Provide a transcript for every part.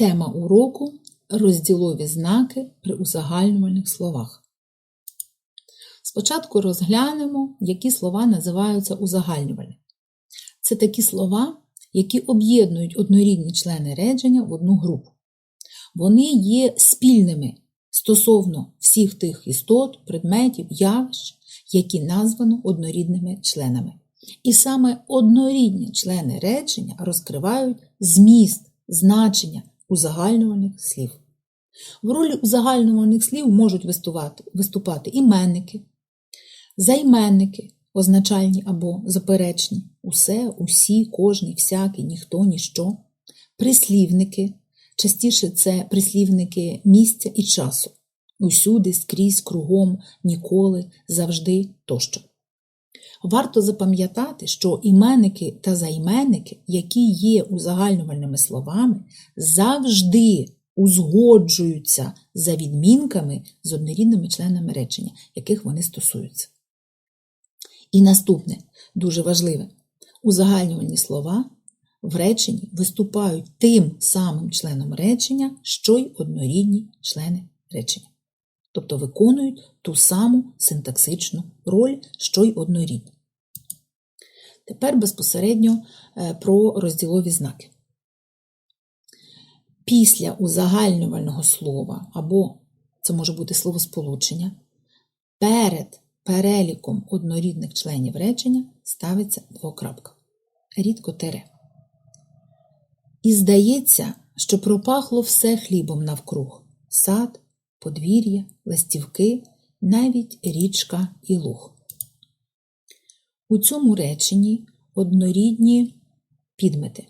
Тема уроку розділові знаки при узагальнювальних словах. Спочатку розглянемо, які слова називаються узагальнювальними. Це такі слова, які об'єднують однорідні члени речення в одну групу. Вони є спільними стосовно всіх тих істот, предметів, явищ, які названо однорідними членами. І саме однорідні члени речення розкривають зміст, значення узагальнювальних слів. В ролі узагальнювальних слів можуть виступати, виступати іменники, займенники, означальні або заперечні, усе, усі, кожний, всякий, ніхто, ніщо, прислівники, частіше це прислівники місця і часу, усюди, скрізь, кругом, ніколи, завжди тощо. Варто запам'ятати, що іменники та займенники, які є узагальнювальними словами, завжди узгоджуються за відмінками з однорідними членами речення, яких вони стосуються. І наступне, дуже важливе, узагальнювальні слова в реченні виступають тим самим членом речення, що й однорідні члени речення. Тобто виконують ту саму синтаксичну роль, що й однорідні. Тепер безпосередньо про розділові знаки. Після узагальнювального слова, або це може бути словосполучення, перед переліком однорідних членів речення ставиться двокрапка. Рідко тере. І здається, що пропахло все хлібом навкруг сад, подвір'я, ластівки, навіть річка і луг. У цьому реченні однорідні підмети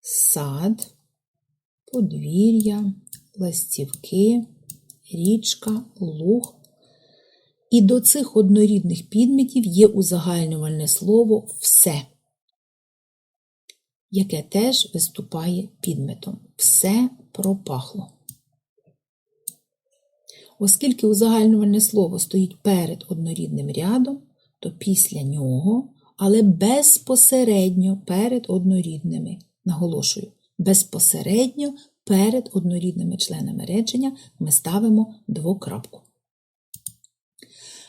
сад, подвір'я, ластівки, річка, луг. І до цих однорідних підметів є узагальнювальне слово все, яке теж виступає підметом. Все пропахло. Оскільки узагальнювальне слово стоїть перед однорідним рядом, то після нього, але безпосередньо перед однорідними, наголошую, безпосередньо перед однорідними членами речення ми ставимо двокрапку.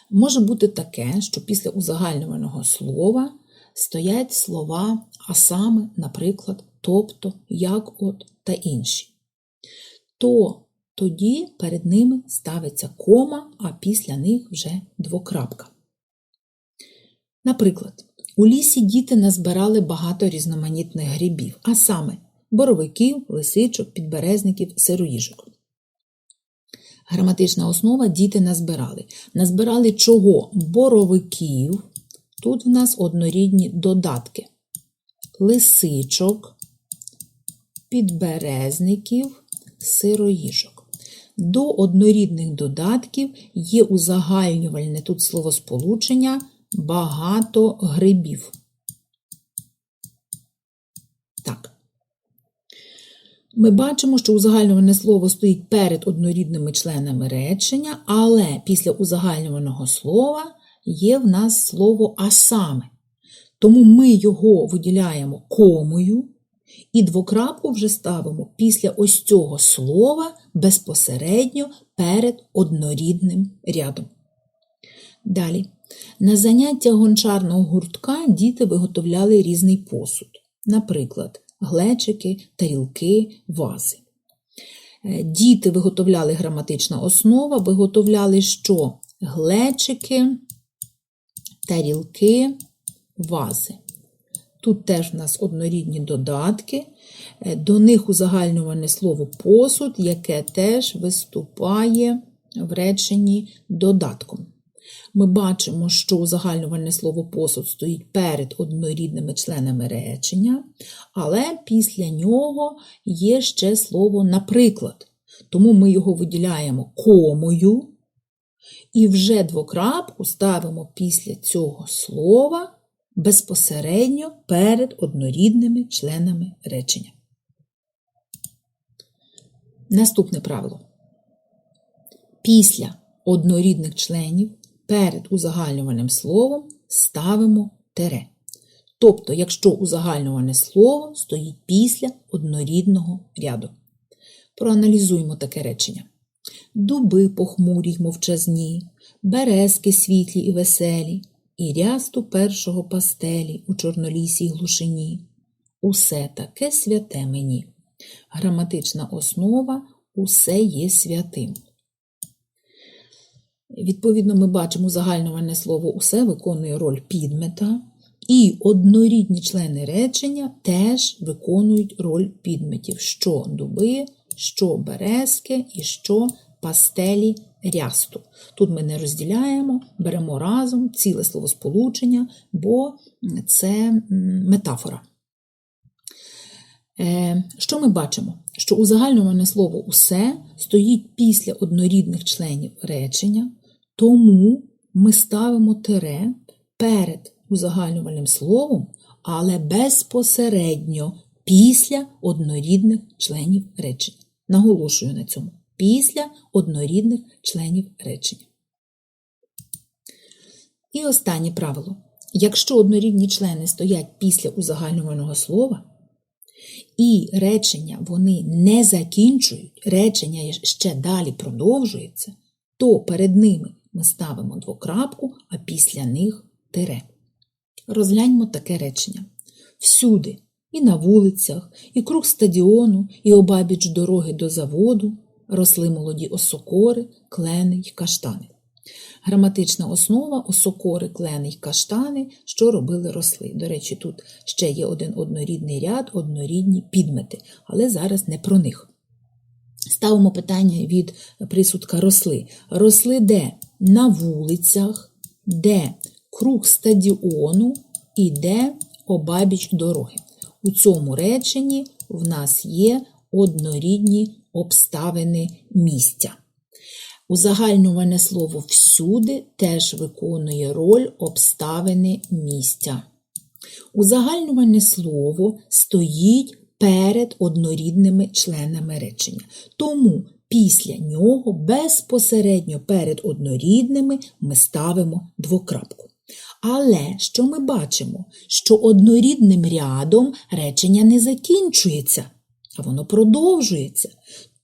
Може бути таке, що після узагальнювального слова стоять слова, а саме, наприклад, тобто, як от та інші. То тоді перед ними ставиться кома, а після них вже двокрапка. Наприклад, у лісі діти назбирали багато різноманітних грибів, а саме боровиків, лисичок, підберезників, сироїжок. Граматична основа діти назбирали. Назбирали чого? Боровиків. Тут в нас однорідні додатки. Лисичок, підберезників, сироїжок. До однорідних додатків є узагальнювальне тут словосполучення багато грибів. Так. Ми бачимо, що узагальнюване слово стоїть перед однорідними членами речення, але після узагальнюваного слова є в нас слово а саме. Тому ми його виділяємо комою і двокрапку вже ставимо після ось цього слова безпосередньо перед однорідним рядом. Далі. На заняття гончарного гуртка діти виготовляли різний посуд, наприклад, глечики, тарілки, вази. Діти виготовляли граматична основа, виготовляли що? Глечики, тарілки, вази. Тут теж в нас однорідні додатки, до них узагальнюване слово посуд, яке теж виступає в реченні додатком. Ми бачимо, що узагальнювальне слово посуд стоїть перед однорідними членами речення, але після нього є ще слово наприклад. Тому ми його виділяємо комою і вже двокрапку ставимо після цього слова безпосередньо перед однорідними членами речення. Наступне правило. Після однорідних членів перед узагальнюваним словом ставимо тере. Тобто, якщо узагальнюване слово стоїть після однорідного ряду. Проаналізуємо таке речення. Дуби похмурі й мовчазні, березки світлі і веселі, і рясту першого пастелі у чорнолісій глушині. Усе таке святе мені. Граматична основа усе є святим. Відповідно, ми бачимо, загальнувальне слово усе виконує роль підмета, і однорідні члени речення теж виконують роль підметів, що дуби, що березки і що пастелі рясту. Тут ми не розділяємо, беремо разом ціле словосполучення, бо це метафора. Е, Що ми бачимо? Що узагальнюване слово усе стоїть після однорідних членів речення, тому ми ставимо тире перед узагальнювальним словом, але безпосередньо після однорідних членів речення. Наголошую на цьому. Після однорідних членів речення. І останнє правило. Якщо однорідні члени стоять після узагальнювального слова, і речення вони не закінчують, речення ще далі продовжується, то перед ними ми ставимо двокрапку, а після них тире. Розгляньмо таке речення. Всюди, і на вулицях, і круг стадіону, і обабіч дороги до заводу росли молоді осокори, клени й каштани. Граматична основа осокори, клени й каштани, що робили росли. До речі, тут ще є один однорідний ряд, однорідні підмети, але зараз не про них. Ставимо питання від присудка росли. Росли де? На вулицях, де круг стадіону і де обабіч дороги. У цьому реченні в нас є однорідні обставини місця. Узагальнюване слово всюди теж виконує роль обставини місця. Узагальнюване слово стоїть перед однорідними членами речення. Тому після нього безпосередньо перед однорідними ми ставимо двокрапку. Але що ми бачимо? Що однорідним рядом речення не закінчується, а воно продовжується.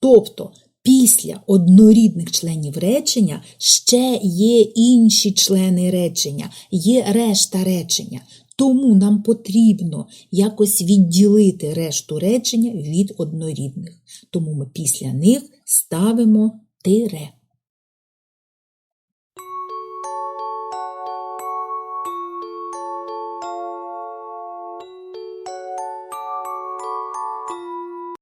Тобто після однорідних членів речення ще є інші члени речення, є решта речення. Тому нам потрібно якось відділити решту речення від однорідних. Тому ми після них ставимо тире.